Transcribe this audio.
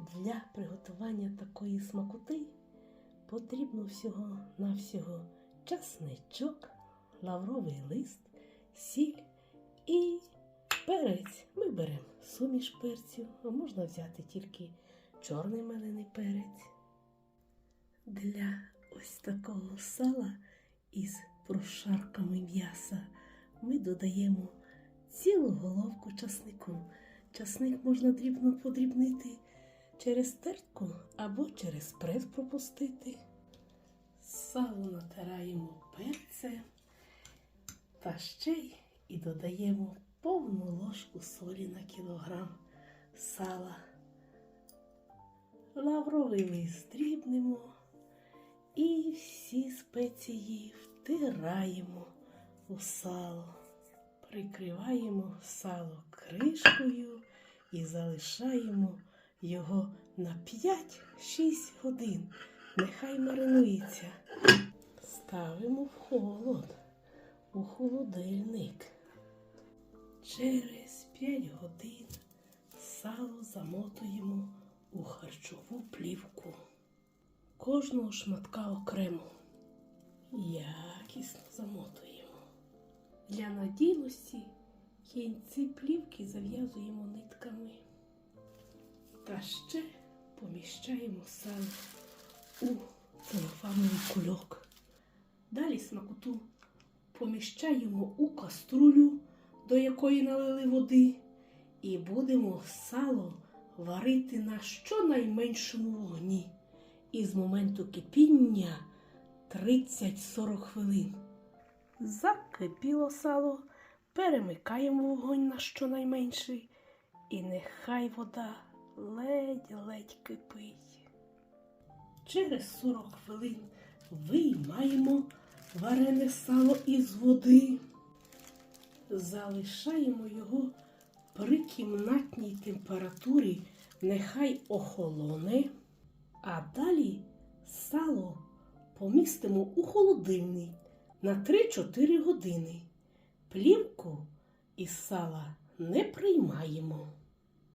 Для приготування такої смакоти потрібно всього-навсього часничок, лавровий лист, сіль і перець. Ми беремо суміш перцю, а можна взяти тільки чорний мелений перець. Для ось такого сала із прошарками м'яса ми додаємо цілу головку часнику. Часник можна дрібно подрібнити через тертку або через прес пропустити. Сало натираємо перцем та ще й і додаємо повну ложку солі на кілограм сала. Лавровий лист дрібнемо і всі спеції втираємо у сало. Прикриваємо сало кришкою і залишаємо його на 5-6 годин. Нехай маринується. Ставимо в холод у холодильник. Через 5 годин сало замотуємо у харчову плівку. Кожного шматка окремо. Якісно замотуємо. Для надійності кінці плівки зав'язуємо нитками. Та ще поміщаємо сало у целофановий кульок. Далі смакоту поміщаємо у каструлю, до якої налили води, і будемо сало варити на щонайменшому вогні. І з моменту кипіння 30-40 хвилин. Закипіло сало, перемикаємо вогонь на щонайменший, і нехай вода ледь-ледь кипить. Через 40 хвилин виймаємо варене сало із води, залишаємо його при кімнатній температурі, нехай охолоне, а далі сало помістимо у холодильник на 3-4 години. Плівку із сала не приймаємо.